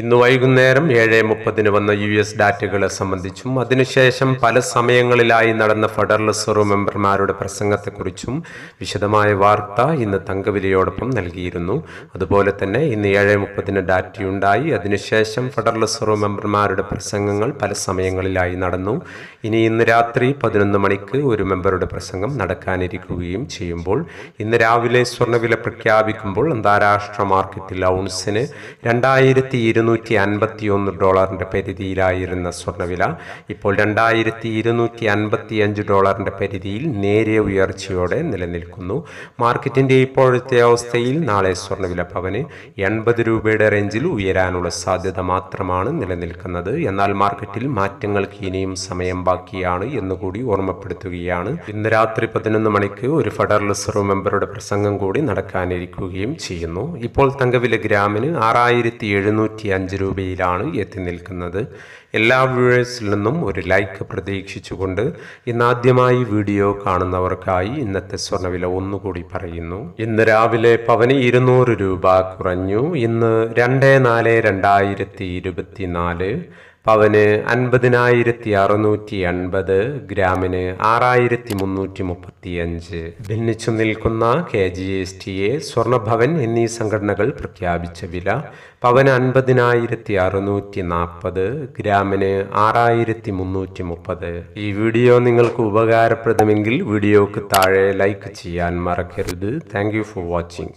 ഇന്ന് വൈകുന്നേരം ഏഴ് മുപ്പതിന് വന്ന യു എസ് ഡാറ്റകളെ സംബന്ധിച്ചും അതിനുശേഷം പല സമയങ്ങളിലായി നടന്ന ഫെഡറൽ റിസർവ് മെമ്പർമാരുടെ പ്രസംഗത്തെക്കുറിച്ചും വിശദമായ വാർത്ത ഇന്ന് തങ്കവിലയോടൊപ്പം നൽകിയിരുന്നു. അതുപോലെ തന്നെ ഇന്ന് ഏഴ് മുപ്പതിന് ഡാറ്റയുണ്ടായി. അതിനുശേഷം ഫെഡറൽ റിസർവ് മെമ്പർമാരുടെ പ്രസംഗങ്ങൾ പല സമയങ്ങളിലായി നടന്നു. ഇനി ഇന്ന് രാത്രി പതിനൊന്ന് മണിക്ക് ഒരു മെമ്പറുടെ പ്രസംഗം നടക്കാനിരിക്കുകയും ചെയ്യുമ്പോൾ ഇന്ന് രാവിലെ സ്വർണവില പ്രഖ്യാപിക്കുമ്പോൾ അന്താരാഷ്ട്ര മാർക്കറ്റിൽ ഔൺസിന് രണ്ടായിരത്തി ഇരുന്നൂറ്റി അൻപത്തി ഒന്ന് ഡോളറിന്റെ പരിധിയിലായിരുന്ന സ്വർണവില ഇപ്പോൾ രണ്ടായിരത്തി ഇരുന്നൂറ്റി അൻപത്തി അഞ്ച് ഡോളറിന്റെ പരിധിയിൽ നേരെ ഉയർച്ചയോടെ നിലനിൽക്കുന്നു. മാർക്കറ്റിന്റെ ഇപ്പോഴത്തെ അവസ്ഥയിൽ നാളെ സ്വർണവില പവന് എൺപത് രൂപയുടെ റേഞ്ചിൽ ഉയരാനുള്ള സാധ്യത മാത്രമാണ് നിലനിൽക്കുന്നത്. എന്നാൽ മാർക്കറ്റിൽ മാറ്റങ്ങൾക്ക് ഇനിയും സമയം ബാക്കിയാണ് എന്നുകൂടി ഓർമ്മപ്പെടുത്തുകയാണ്. ഇന്ന് രാത്രി പതിനൊന്ന് മണിക്ക് ഒരു ഫെഡറൽ റിസർവ് മെമ്പറുടെ പ്രസംഗം കൂടി നടക്കാനിരിക്കുകയും ചെയ്യുന്നു. ഇപ്പോൾ തങ്കവില ഗ്രാമിന് ആറായിരത്തി എഴുന്നൂറ്റി അഞ്ച് രൂപയിലാണ് എത്തി നിൽക്കുന്നത്. എല്ലാ വ്യൂവേഴ്സിൽ നിന്നും ഒരു ലൈക്ക് പ്രതീക്ഷിച്ചുകൊണ്ട് ഇന്നാദ്യമായി വീഡിയോ കാണുന്നവർക്കായി ഇന്നത്തെ സ്വർണവില ഒന്നുകൂടി പറയുന്നു. ഇന്ന് രാവിലെ പവന് ഇരുന്നൂറ് രൂപ കുറഞ്ഞു. ഇന്ന് രണ്ട് നാല് രണ്ടായിരത്തി ഇരുപത്തിനാല് പവന് അൻപതിനായിരത്തി അറുന്നൂറ്റി എൺപത് ഗ്രാമിന് ആറായിരത്തി മുന്നൂറ്റി മുപ്പത്തി അഞ്ച് ഭിന്നിച്ചു നിൽക്കുന്ന K G S T A Swarnabhavan എന്നീ സംഘടനകൾ പ്രഖ്യാപിച്ച വില പവന് അൻപതിനായിരത്തി അറുന്നൂറ്റി നാൽപ്പത് ഗ്രാമിന് ആറായിരത്തി മുന്നൂറ്റി മുപ്പത് ഈ വീഡിയോ നിങ്ങൾക്ക് ഉപകാരപ്രദമെങ്കിൽ വീഡിയോക്ക് താഴെ ലൈക്ക് ചെയ്യാൻ മറക്കരുത്. Thank for watching.